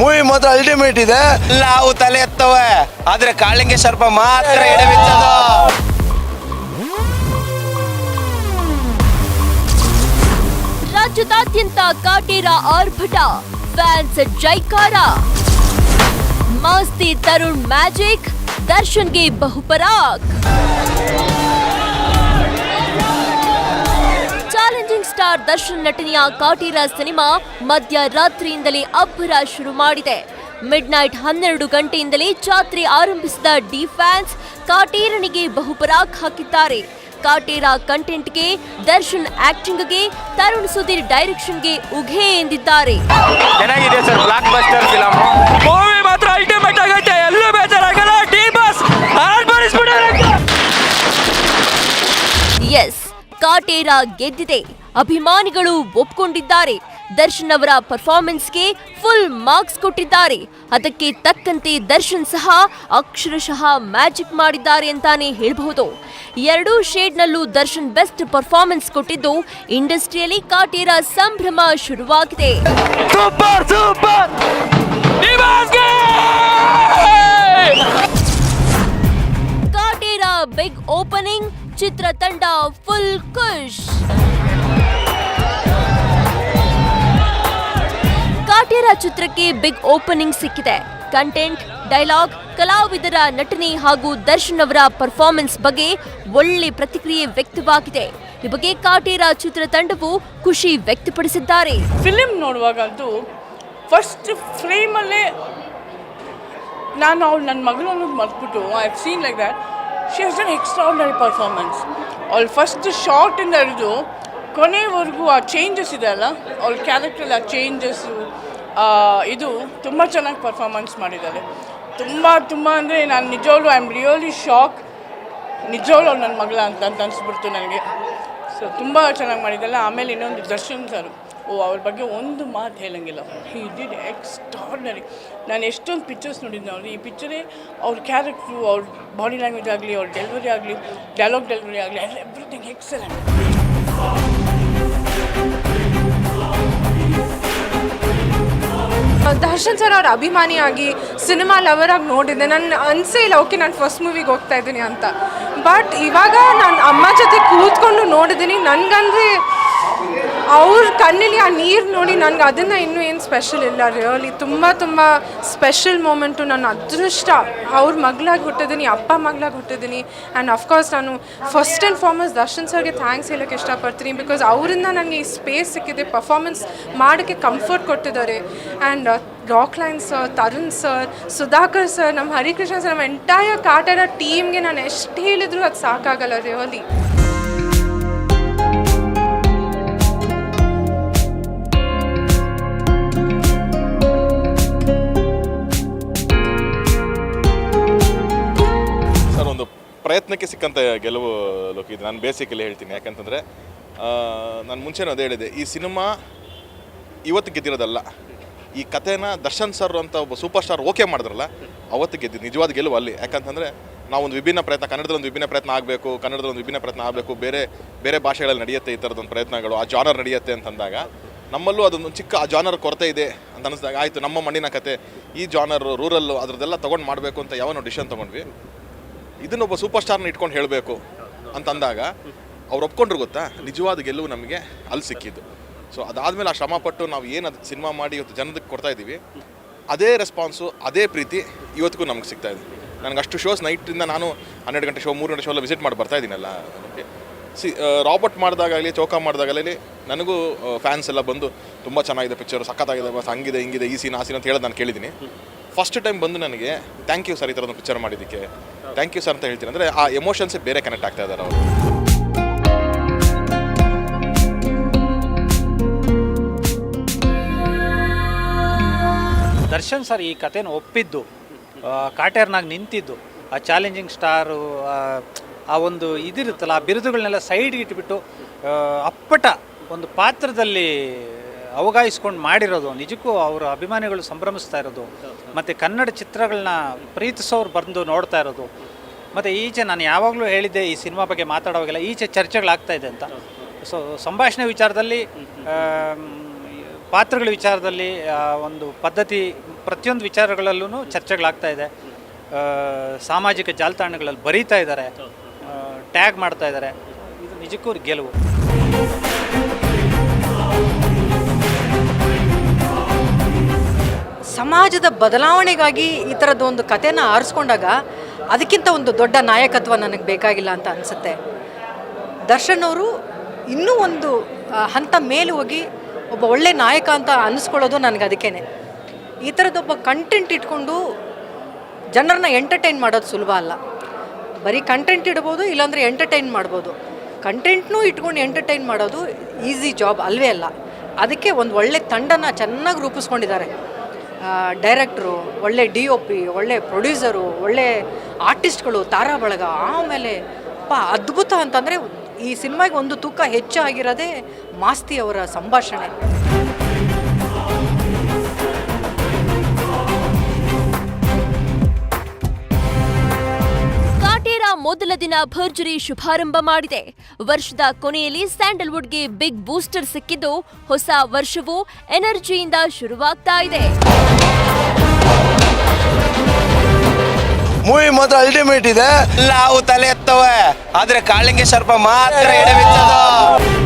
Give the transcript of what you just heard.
Movie ಮಾತ್ರ ultimate ಇದೆ. ನಾವು ತಲೆ ಎತ್ತವೆ. ಆದ್ರೆ ಕಾಳಿಂಗೆ ಸರ್ಪ ಮಾತ್ರ ಎಡವಿತ್ತದು ರಾಜ್ಯದಾದ್ಯಂತ ಕಾಟೇರ ಆರ್ಭಟ. ಫ್ಯಾನ್ಸ್ ಜೈಕಾರ. ಮಾಸ್ತಿ ತರುಣ್ ಮ್ಯಾಜಿಕ್ ದರ್ಶನ್ಗೆ ಬಹುಪರಾಕ್ ಸ್ಟಾರ್ ದರ್ಶನ್ ನಟನೆಯ ಕಾಟೀರ ಸಿನಿಮಾ ಮಧ್ಯರಾತ್ರಿಯಿಂದಲೇ ಅಬ್ಬರ ಶುರು ಮಾಡಿದೆ. ಮಿಡ್ ನೈಟ್ ಹನ್ನೆರಡು ಗಂಟೆಯಿಂದಲೇ ಜಾತ್ರೆ ಆರಂಭಿಸಿದ ಡಿ ಫ್ಯಾನ್ಸ್ ಕಾಟೇರನಿಗೆ ಬಹುಪರಾಕ್ ಹಾಕಿದ್ದಾರೆ. ಕಾಟೇರ ಕಂಟೆಂಟ್ಗೆ, ದರ್ಶನ್ ಆಕ್ಟಿಂಗ್ಗೆ ತರುಣ್ ಸುಧೀರ್ ಡೈರೆಕ್ಷನ್ಗೆ ಉಘೆ ಎಂದಿದ್ದಾರೆ. ಚೆನ್ನಾಗಿದೆ sir block buster film Kaatera ಗೆದ್ದಿದೆ. ಅಭಿಮಾನಿಗಳು ಒಪ್ಕೊಂಡಿದ್ದಾರೆ. ದರ್ಶನ್ ಅವರ ಪರ್ಫಾರ್ಮೆನ್ಸ್ಗೆ ಫುಲ್ ಮಾರ್ಕ್ಸ್ ಕೊಟ್ಟಿದ್ದಾರೆ. ಅದಕ್ಕೆ ತಕ್ಕಂತೆ ದರ್ಶನ್ ಸಹ ಅಕ್ಷರಶಃ ಮ್ಯಾಜಿಕ್ ಮಾಡಿದ್ದಾರೆ ಅಂತಾನೆ ಹೇಳಬಹುದು. ಎರಡೂ ಶೇಡ್ನಲ್ಲೂ ದರ್ಶನ್ ಬೆಸ್ಟ್ ಪರ್ಫಾರ್ಮೆನ್ಸ್ ಕೊಟ್ಟಿದ್ದು ಇಂಡಸ್ಟ್ರಿಯಲ್ಲಿ ಕಾಟೇರ ಸಂಭ್ರಮ ಶುರುವಾಗಿದೆ. Super super Kaatera big opening ಚಿತ್ರತಂಡ ಫುಲ್ ಖುಷ್. ಕಾಟೇರ ಚಿತ್ರಕ್ಕೆ ಬಿಗ್ ಓಪನಿಂಗ್ ಸಿಕ್ಕಿದೆ. ಕಂಟೆಂಟ್, ಡೈಲಾಗ್, ಕಲಾವಿದರ ನಟನೆ ಹಾಗೂ ದರ್ಶನ್ ಅವರ ಪರ್ಫಾರ್ಮೆನ್ಸ್ ಬಗ್ಗೆ ಒಳ್ಳೆ ಪ್ರತಿಕ್ರಿಯೆ ವ್ಯಕ್ತವಾಗಿದೆ. ಈ ಬಗ್ಗೆ ಕಾಟೇರ ಚಿತ್ರತಂಡವು ಖುಷಿ ವ್ಯಕ್ತಪಡಿಸಿದ್ದಾರೆ. ಫಿಲಿಮ್ ನೋಡುವಾಗಂತೂ ಫಸ್ಟ್ ಫ್ರೇಮಲ್ಲೇ ನಾನು ಅವ್ಳು ನನ್ನ ಮಗಳು ಅನ್ನೋದು ಮರ್ತ್ಬಿಟ್ಟು I seen like that she has an extraordinary performance ಅವಳು ಫಸ್ಟ್ ಶಾರ್ಟಿಂದ ಹಿಡಿದು ಕೊನೆವರೆಗೂ ಆ ಚೇಂಜಸ್ ಇದೆ ಅಲ್ಲ ಅವಳ ಕ್ಯಾರೆಕ್ಟರ್ ಆ ಚೇಂಜಸ್ಸು ಇದು ತುಂಬ ಚೆನ್ನಾಗಿ ಪರ್ಫಾರ್ಮೆನ್ಸ್ ಮಾಡಿದ್ದಾರೆ ತುಂಬ ತುಂಬ ಅಂದರೆ ನಾನು ನಿಜವಾಗ್ಲೂ ಐ ಆಮ್ ರಿಯಲಿ ಶಾಕ್ ನಿಜವಾಗ್ಲೂ ಅವ್ಳು ನನ್ನ ಮಗಳ ಅಂತ ಅಂತ ಅನಿಸ್ಬಿಡ್ತು ನನಗೆ ಸೊ ತುಂಬ ಚೆನ್ನಾಗಿ ಮಾಡಿದ್ದಲ್ಲ ಆಮೇಲೆ ಇನ್ನೊಂದು ದರ್ಶನ್ ಸರ್ ಓ, ಅವ್ರ ಬಗ್ಗೆ ಒಂದು ಮಾತು ಹೇಳಂಗಿಲ್ಲ. ಹಿ ಡಿಡ್ ಎಕ್ಸ್ಟ್ರಾರ್ಡ್ನರಿ ನಾನು ಎಷ್ಟೊಂದು ಪಿಕ್ಚರ್ಸ್ ನೋಡಿದ್ದೆ ಅವ್ರು ಈ ಪಿಕ್ಚರೇ ಅವ್ರ ಕ್ಯಾರೆಕ್ಟ್ರು ಅವ್ರ ಬಾಡಿ ಲ್ಯಾಂಗ್ವೇಜ್ ಆಗಲಿ, ಅವ್ರ ಡೆಲಿವರಿ ಆಗಲಿ ಡೈಲಾಗ್ ಡೆಲಿವರಿ ಆಗಲಿ ಎವ್ರಿಥಿಂಗ್ ಎಕ್ಸಲೆಂಟ್ ದರ್ಶನ್ ಸರ್ ಅವ್ರ ಅಭಿಮಾನಿಯಾಗಿ ಸಿನಿಮಾ ಲವರ್ ಆಗಿ ನೋಡಿದ್ದೆ. ನನ್ನ ಅನ್ಸೇ ಇಲ್ಲ, ಓಕೆ, ನಾನು ಫಸ್ಟ್ ಮೂವಿಗೆ ಹೋಗ್ತಾ ಇದ್ದೀನಿ ಅಂತ. ಬಟ್ ಇವಾಗ ನಾನು ಅಮ್ಮ ಜೊತೆ ಕೂತ್ಕೊಂಡು ನೋಡಿದ್ದೀನಿ. ನನಗಂದ್ರೆ ಅವ್ರ ಕಣ್ಣಲ್ಲಿ ಆ ನೀರು ನೋಡಿ ನನಗೆ ಅದನ್ನು ಇನ್ನೂ ಏನು ಸ್ಪೆಷಲ್ ಇಲ್ಲ ರಿಯಲಿ ತುಂಬ ತುಂಬ ಸ್ಪೆಷಲ್ ಮೂಮೆಂಟು ನನ್ನ ಅದೃಷ್ಟ. ಅವ್ರ ಮಗಳಾಗಿ ಹುಟ್ಟಿದ್ದೀನಿ ಅಪ್ಪ ಮಗಳಾಗಿ ಹುಟ್ಟಿದ್ದೀನಿ ಆ್ಯಂಡ್ ಅಫ್ಕೋರ್ಸ್ ನಾನು ಫಸ್ಟ್ ಆ್ಯಂಡ್ ಫಾರ್ಮಸ್ಟ್ ದರ್ಶನ್ ಸರ್ಗೆ ಥ್ಯಾಂಕ್ಸ್ ಹೇಳೋಕ್ಕೆ ಇಷ್ಟಪಡ್ತೀನಿ ಬಿಕಾಸ್ ಅವರಿಂದ ನನಗೆ ಈ ಸ್ಪೇಸ್ ಸಿಕ್ಕಿದೆ ಪರ್ಫಾರ್ಮೆನ್ಸ್ ಮಾಡೋಕ್ಕೆ ಕಂಫರ್ಟ್ ಕೊಟ್ಟಿದ್ದಾರೆ. And Rockline sir Tarun sir Sudhakar sir ನಮ್ಮ ಹರಿಕೃಷ್ಣ ಸರ್ ನಮ್ಮ ಎಂಟೈರ್ ಕಾಟರ ಟೀಮ್ಗೆ ನಾನು ಎಷ್ಟು ಹೇಳಿದ್ರು ಅದು ಸಾಕಾಗಲ್ಲ ರಿಯಲಿ ಪ್ರಯತ್ನಕ್ಕೆ ಸಿಕ್ಕಂಥ ಗೆಲುವು ಲೋಕ ಇದು ನಾನು ಬೇಸಿಕಲಿ ಹೇಳ್ತೀನಿ. ಯಾಕಂತಂದರೆ ನಾನು ಮುಂಚೆನೂ ಅದೇ ಹೇಳಿದೆ. ಈ ಸಿನಿಮಾ ಇವತ್ತು ಗೆದ್ದಿರೋದಲ್ಲ. ಈ ಕಥೆನ ದರ್ಶನ್ ಸರ್ ಅಂತ ಒಬ್ಬ ಸೂಪರ್ ಸ್ಟಾರ್ ಓಕೆ ಮಾಡಿದ್ರಲ್ಲ, ಅವತ್ತು ಗೆದ್ದು ನಿಜವಾದ ಗೆಲುವು ಅಲ್ಲಿ. ಯಾಕಂತಂದರೆ ನಾವೊಂದು ವಿಭಿನ್ನ ಪ್ರಯತ್ನ, ಕನ್ನಡದಲ್ಲಿ ಒಂದು ವಿಭಿನ್ನ ಪ್ರಯತ್ನ ಆಗಬೇಕು, ಕನ್ನಡದಲ್ಲಿ ಒಂದು ವಿಭಿನ್ನ ಪ್ರಯತ್ನ ಆಗಬೇಕು, ಬೇರೆ ಬೇರೆ ಭಾಷೆಗಳಲ್ಲಿ ನಡೆಯುತ್ತೆ ಈ ಥರದೊಂದು ಪ್ರಯತ್ನಗಳು, ಆ ಜಾನರ್ ನಡೆಯುತ್ತೆ ಅಂತಂದಾಗ, ನಮ್ಮಲ್ಲೂ ಅದೊಂದು ಚಿಕ್ಕ, ಆ ಜಾನರ್ ಕೊರತೆ ಇದೆ ಅಂತ ಅನಿಸಿದಾಗ, ಆಯಿತು, ನಮ್ಮ ಮಣ್ಣಿನ ಕತೆ, ಈ ಜಾನರ್ ರೂರಲ್ಲು ಅದರದ್ದೆಲ್ಲ ತೊಗೊಂಡು ಮಾಡಬೇಕು ಅಂತ ಯಾವ ಡಿಸಿಷನ್ ತೊಗೊಂಡ್ವಿ. ಇದನ್ನೊಬ್ಬ ಸೂಪರ್ ಸ್ಟಾರ್ನ ಇಟ್ಕೊಂಡು ಹೇಳಬೇಕು ಅಂತ ಅಂದಾಗ ಅವ್ರು ಒಪ್ಕೊಂಡ್ರು ಗೊತ್ತಾ? ನಿಜವಾದ ಗೆಲುವು ನಮಗೆ ಅಲ್ಲಿ ಸಿಕ್ಕಿದ್ದು. ಸೊ ಅದಾದಮೇಲೆ ಆ ಶ್ರಮಪಟ್ಟು ನಾವು ಏನು ಅದು ಸಿನಿಮಾ ಮಾಡಿ ಇವತ್ತು ಜನದಕ್ಕೆ ಕೊಡ್ತಾ ಇದ್ದೀವಿ ಅದೇ ರೆಸ್ಪಾನ್ಸು ಅದೇ ಪ್ರೀತಿ ಇವತ್ತಿಗೂ ನಮ್ಗೆ ಸಿಗ್ತಾ ಇದೆ. ನನಗೆ ಅಷ್ಟು ಶೋಸ್ ನೈಟಿಂದ ನಾನು ಹನ್ನೆರಡು ಗಂಟೆ ಶೋ ಮೂರು ಗಂಟೆ ಶೋ ಎಲ್ಲ ವಿಸಿಟ್ ಮಾಡಿ ಬರ್ತಾ ಇದ್ದೀನಲ್ಲ ನನಗೆ ಸಿ ರಾಬರ್ಟ್ ಮಾಡಿದಾಗಲಿ ಚೌಕ ಮಾಡಿದಾಗಲಿ ನನಗೂ ಫ್ಯಾನ್ಸ್ ಎಲ್ಲ ಬಂದು ತುಂಬ ಚೆನ್ನಾಗಿದೆ ಪಿಕ್ಚರ್ ಸಖತ್ತಾಗಿದೆ, ಬಸ್ ಹಂಗಿದೆ, ಹಿಂಗಿದೆ, ಈ ಸೀನ್ ಆ ಸೀನ್ ಅಂತ ಹೇಳೋದು ನಾನು ಕೇಳಿದ್ದೀನಿ ಫಸ್ಟ್ ಟೈಮ್ ಬಂದು ನನಗೆ ಥ್ಯಾಂಕ್ ಯು ಸರ್ ಈ ಒಂದು ಪಿಕ್ಚರ್ ಮಾಡಿದ್ದಕ್ಕೆ. ಥ್ಯಾಂಕ್ ಯು ಸರ್ ಅಂತ ಹೇಳ್ತೀನಿ ಅಂದರೆ ಆ ಎಮೋಷನ್ಸ್ ಬೇರೆ ಕನೆಕ್ಟ್ ಆಗ್ತಾ ಇದ್ದಾರೆ ಅವರು. ದರ್ಶನ್ ಸರ್ ಈ ಕಥೆನ ಒಪ್ಪಿದ್ದು ಆ, ಕಾಟೇರ್ನಾಗ ನಿಂತಿದ್ದು ಆ ಚಾಲೆಂಜಿಂಗ್ ಸ್ಟಾರು ಆ ಒಂದು ಇದಿರುತ್ತಲ್ಲ ಆ ಬಿರುದುಗಳನ್ನೆಲ್ಲ ಸೈಡ್ಗೆ ಇಟ್ಬಿಟ್ಟು ಅಪ್ಪಟ ಒಂದು ಪಾತ್ರದಲ್ಲಿ ಅವಗಾಯಿಸ್ಕೊಂಡು ಮಾಡಿರೋದು ನಿಜಕ್ಕೂ ಅವರ ಅಭಿಮಾನಿಗಳು ಸಂಭ್ರಮಿಸ್ತಾ ಇರೋದು ಮತ್ತು ಕನ್ನಡ ಚಿತ್ರಗಳನ್ನ ಪ್ರೀತಿಸೋರು ಬಂದು ನೋಡ್ತಾ ಇರೋದು ಮತ್ತು ಈಚೆ ನಾನು ಯಾವಾಗಲೂ ಹೇಳಿದ್ದೆ ಈ ಸಿನಿಮಾ ಬಗ್ಗೆ ಮಾತಾಡೋವಾಗೆಲ್ಲ ಈಚೆ ಚರ್ಚೆಗಳಾಗ್ತಾ ಇದೆ ಅಂತ. ಸೊ ಸಂಭಾಷಣೆ ವಿಚಾರದಲ್ಲಿ ಪಾತ್ರಗಳ ವಿಚಾರದಲ್ಲಿ ಒಂದು ಪದ್ಧತಿ ಪ್ರತಿಯೊಂದು ವಿಚಾರಗಳಲ್ಲೂ ಚರ್ಚೆಗಳಾಗ್ತಾ ಇದೆ. ಆ, ಸಾಮಾಜಿಕ ಜಾಲತಾಣಗಳಲ್ಲಿ ಬರೀತಾ ಇದ್ದಾರೆ. ಟ್ಯಾಗ್ ಮಾಡ್ತಾ ಇದ್ದಾರೆ. ಇದು ನಿಜಕ್ಕೂ ಅವ್ರ ಗೆಲುವು. ಸಮಾಜದ ಬದಲಾವಣೆಗಾಗಿ ಈ ಥರದ್ದು ಒಂದು ಕಥೆನ ಆರಿಸ್ಕೊಂಡಾಗ ಅದಕ್ಕಿಂತ ಒಂದು ದೊಡ್ಡ ನಾಯಕತ್ವ ನನಗೆ ಬೇಕಾಗಿಲ್ಲ ಅಂತ ಅನಿಸುತ್ತೆ. ದರ್ಶನ್ ಅವರು ಇನ್ನೂ ಒಂದು ಹಂತ ಮೇಲೆ ಹೋಗಿ ಒಬ್ಬ ಒಳ್ಳೆ ನಾಯಕ ಅಂತ ಅನ್ನಿಸ್ಕೊಳ್ಳೋದು ನನಗೆ ಅದಕ್ಕೇನೆ. ಈ ಥರದೊಬ್ಬ ಕಂಟೆಂಟ್ ಇಟ್ಕೊಂಡು ಜನರನ್ನ ಎಂಟರ್ಟೈನ್ ಮಾಡೋದು ಸುಲಭ ಅಲ್ಲ. ಬರೀ ಕಂಟೆಂಟ್ ಇಡ್ಬೋದು, ಇಲ್ಲಾಂದರೆ ಎಂಟರ್ಟೈನ್ ಮಾಡ್ಬೋದು. ಕಂಟೆಂಟ್ನೂ ಇಟ್ಕೊಂಡು ಎಂಟರ್ಟೈನ್ ಮಾಡೋದು ಈಸಿ ಜಾಬ್ ಅಲ್ವೇ ಅಲ್ಲ. ಅದಕ್ಕೆ ಒಂದು ಒಳ್ಳೆ ತಂಡನ ಚೆನ್ನಾಗಿ ರೂಪಿಸ್ಕೊಂಡಿದ್ದಾರೆ. ಡೈರೆಕ್ಟ್ರು, ಒಳ್ಳೆ ಡಿ ಒ ಪಿ, ಒಳ್ಳೆ ಪ್ರೊಡ್ಯೂಸರು, ಒಳ್ಳೆ ಆರ್ಟಿಸ್ಟ್ಗಳು ತಾರಾ ಬಳಗ ಆಮೇಲೆ ಪಾ ಅದ್ಭುತ ಅಂತಂದರೆ ಈ ಸಿನಿಮಾಗೆ ಒಂದು ತೂಕ ಹೆಚ್ಚಾಗಿರೋದೇ ಮಾಸ್ತಿ ಅವರ ಸಂಭಾಷಣೆ. ಮೊದಲ ದಿನ ಭರ್ಜರಿ ಶುಭಾರಂಭ ಮಾಡಿದೆ. ವರ್ಷದ ಕೊನೆಯಲ್ಲಿ ಸ್ಯಾಂಡಲ್ವುಡ್ಗೆ ಬಿಗ್ ಬೂಸ್ಟರ್ ಸಿಕ್ಕಿದ್ದು ಹೊಸ ವರ್ಷವು ಎನರ್ಜಿಯಿಂದ ಶುರುವಾಗ್ತಾ ಇದೆ. ಮೂವಿ ಮಾತ್ರ ಅಲ್ಟಿಮೇಟ್ ಇದೆ. ನಾವು ತಲೆ ಎತ್ತವೆ. ಆದ್ರೆ ಕಾಳಿಂಗ ಸರ್ಪ ಮಾತ್ರ ಎಡವಿತ್ತದು